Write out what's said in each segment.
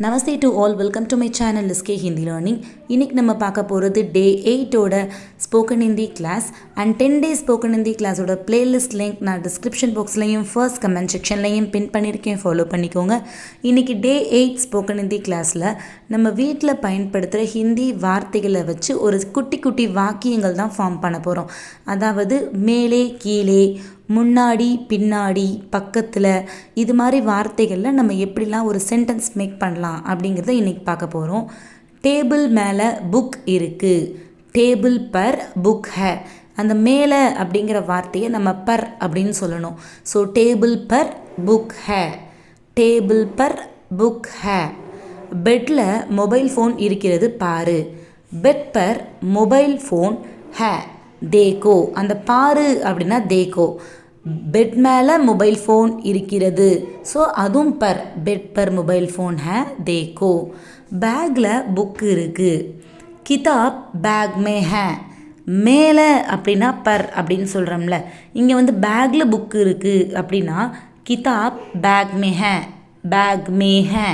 Namaste to all welcome to my channel லிஸ்கே Hindi learning இன்றைக்கி நம்ம பார்க்க போகிறது day எயிட்டோட spoken Hindi class and ten day spoken Hindi கிளாஸோட playlist link நான் description பாக்ஸ்லையும் ஃபர்ஸ்ட் கமெண்ட் செக்ஷன்லையும் பின் பண்ணியிருக்கேன் ஃபாலோ பண்ணிக்கோங்க. இன்றைக்கி டே எயிட் ஸ்போக்கன் ஹிந்தி கிளாஸில் நம்ம வீட்டில் பயன்படுத்துகிற ஹிந்தி வார்த்தைகளை வச்சு ஒரு குட்டி குட்டி வாக்கியங்கள் தான் ஃபார்ம் பண்ண போகிறோம் அதாவது மேலே கீழே முன்னாடி பின்னாடி பக்கத்தில் இது மாதிரி வார்த்தைகளில் நம்ம எப்படிலாம் ஒரு சென்டென்ஸ் மேக் பண்ணலாம் அப்படிங்கிறத இன்றைக்கி பார்க்க போகிறோம் டேபிள் மேலே புக் இருக்குது டேபிள் பர் புக் ஹே. அந்த மேலே அப்படிங்கிற வார்த்தையை நம்ம பர் அப்படின்னு சொல்லணும். ஸோ டேபிள் பர் புக் ஹே. டேபிள் பர் புக் ஹே. பெட்டில் மொபைல் ஃபோன் இருக்கிறது பாரு. பெட் பர் மொபைல் ஃபோன் ஹே. தேகோ அந்த பாரு அப்படின்னா தேகோ பெட் மேலே மொபைல் ஃபோன் இருக்கிறது. ஸோ அதுவும் பர் பெட் பர் மொபைல் ஃபோன் ஹே தேக்கோ. பேக்கில் புக் இருக்குது கிதாப் பேக் மே ஹே. மேலே அப்படின்னா பர் அப்படின்னு சொல்கிறோம்ல இங்கே வந்து பேக்கில் புக் இருக்குது அப்படின்னா கிதாப் பேக் மே ஹே. பேக் மே ஹே.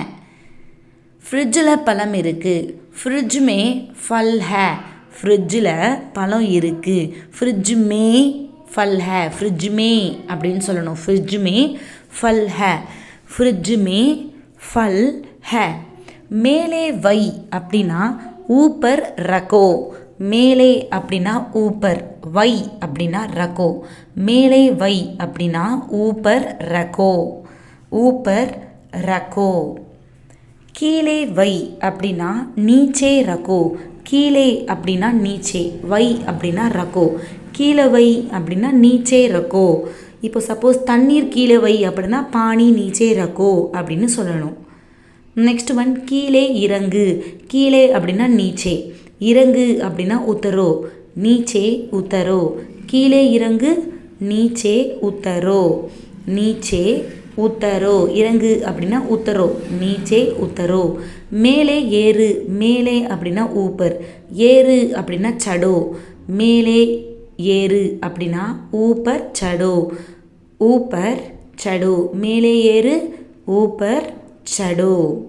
ஃப்ரிட்ஜில் பழம் இருக்குது ஃப்ரிட்ஜ் மே ஃபல் ஹே. ஃப்ரிட்ஜில் பழம் இருக்குது ஃப்ரிட்ஜ் மே ஃபல் ஹே ஃப்ரிட்ஜ் மே அப்படின்னு சொல்லணும். ஃப்ரிட்ஜ் மே ஃபல் ஹே ஃப்ரிட்ஜ் மே ஃபல் ஹே மேலே வை அப்படின்னா ஊப்பர் ரகோ. மேலே அப்படின்னா ஊப்பர் வை அப்படின்னா ரகோ. மேலே வை அப்படின்னா ஊப்பர் ரகோ. ஊப்பர் ரகோ. கீழே வை அப்படின்னா நீச்சே ரகோ. கீழே அப்படின்னா நீச்சே. வை அப்படின்னா ரகோ. கீழே வை அப்படின்னா நீச்சே ரக்கோ. இப்போ சப்போஸ் தண்ணீர் கீழே வை அப்படின்னா பானி நீச்சே ரக்கோ அப்படின்னு சொல்லணும். நெக்ஸ்ட் ஒன் கீழே இறங்கு. கீழே அப்படின்னா நீச்சே. இறங்கு அப்படின்னா உத்தரோ. நீச்சே உத்தரோ. கீழே இறங்கு நீச்சே உத்தரோ. நீச்சே உத்தரோ. இறங்கு அப்படின்னா உத்தரோ. நீச்சே உத்தரோ. மேலே ஏறு. மேலே அப்படின்னா ஊப்பர். ஏறு அப்படின்னா சடோ. மேலே ஏறு அப்படின்னா ஊப்பர் சடோ. ஊப்பர் சடோ. மேலே ஏறு ஊப்பர் சடோ.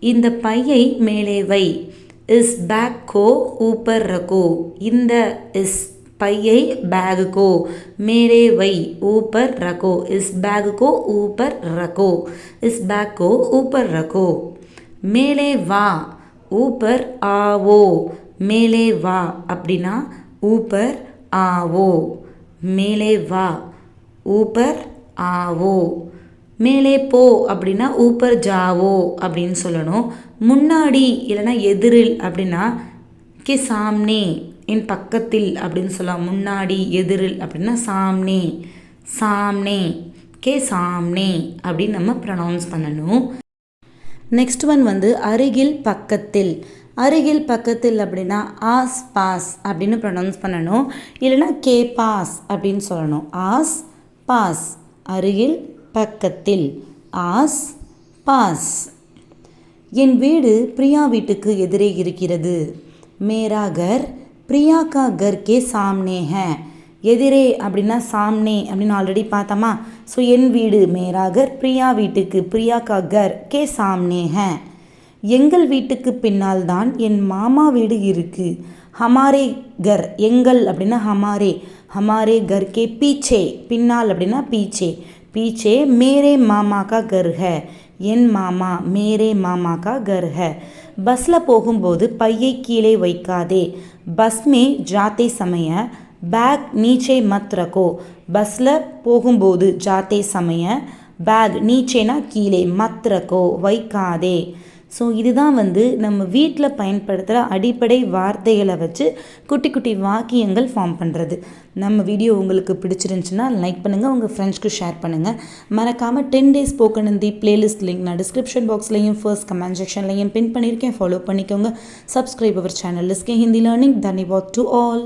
இந்த பையை மேலே வை. இஸ் பேக் கோ ஊப்பர் ரகோ. இந்த இஸ் பையை பேகுக்கோ மேலே வை ஊப்பர் ரகோ. இஸ் பேகுக்கோ ஊப்பர் ரகோ. இஸ் பேக் கோ ஊப்பர் ரகோ. மேலே வா ஊப்பர் ஆவோ. மேலே வா அப்படின்னா ஊப்பர் ஆவோ. மேலே வா. ஊப்பர் ஆவோ. மேலே போ அப்படின்னா ஊப்பர் ஜாவோ அப்படின்னு சொல்லணும். முன்னாடி இல்லைன்னா எதிரில் அப்படின்னா கே சாம்னே என் பக்கத்தில் அப்படின்னு சொல்லலாம். முன்னாடி எதிரில் அப்படின்னா சாம்னே சாம்னே கே சாம்னே அப்படின்னு நம்ம ப்ரொனவுன்ஸ் பண்ணணும். நெக்ஸ்ட் ஒன் வந்து அருகில் பக்கத்தில். அருகில் பக்கத்தில் அப்படின்னா ஆஸ் பாஸ் அப்படின்னு ப்ரொனவுன்ஸ் பண்ணணும். இல்லைன்னா கே பாஸ் அப்படின்னு சொல்லணும். ஆஸ் பாஸ் அருகில் பக்கத்தில். As pass. என் வீடு பிரியா வீட்டுக்கு எதிரே இருக்கிறது. மேரா கர் பிரியா கா கர் கே சாம்னே ஹே. எதிரே அப்படின்னா சாம்னே அப்படின்னு ஆல்ரெடி பார்த்தோமா? ஸோ என் வீடு மேரா கர் பிரியா வீட்டுக்கு பிரியா கா கர் கே சாம்னே ஹே. எங்கள் வீட்டுக்கு பின்னால் தான் என் மாமா வீடு இருக்கு. ஹமாரே கர் எங்கள் அப்படின்னா ஹமாரே. ஹமாரே கர் கே பீச்சே. பின்னால் அப்படின்னா பீச்சே. பீச்சே மேரே மாமா கா கர் ஹ என் மாமா மேரே மாமா கா கர் ஹ பஸ்ஸில் போகும்போது பையை கீழே வைக்காதே. பஸ் மே ஜாத்தே சமய. பேக் நீச்சே மத் ரகோ. பஸ்ஸில் போகும்போது ஜாத்தே சமய. பேக் நீச்சேனா கீழே மத் ரகோ. வைக்காதே. ஸோ இதுதான் வந்து நம்ம வீட்டில் பயன்படுத்துகிற அடிப்படை வார்த்தைகளை வச்சு குட்டி குட்டி வாக்கியங்கள் ஃபார்ம் பண்ணுறது நம்ம வீடியோ உங்களுக்கு பிடிச்சிருந்துச்சுன்னா லைக் பண்ணுங்கள் உங்கள் ஃப்ரெண்ட்ஸ்க்கு ஷேர் பண்ணுங்கள் மறக்காமல் ten days spoken Hindi playlist link நான் டிஸ்கிரிப்ஷன் பாக்ஸ்லையும் ஃபர்ஸ்ட் கமெண்ட் செக்ஷன்லையும் பின் பண்ணியிருக்கேன். ஃபாலோ பண்ணிக்கோங்க. Subscribe our channel லிஸ்கே Hindi learning what to all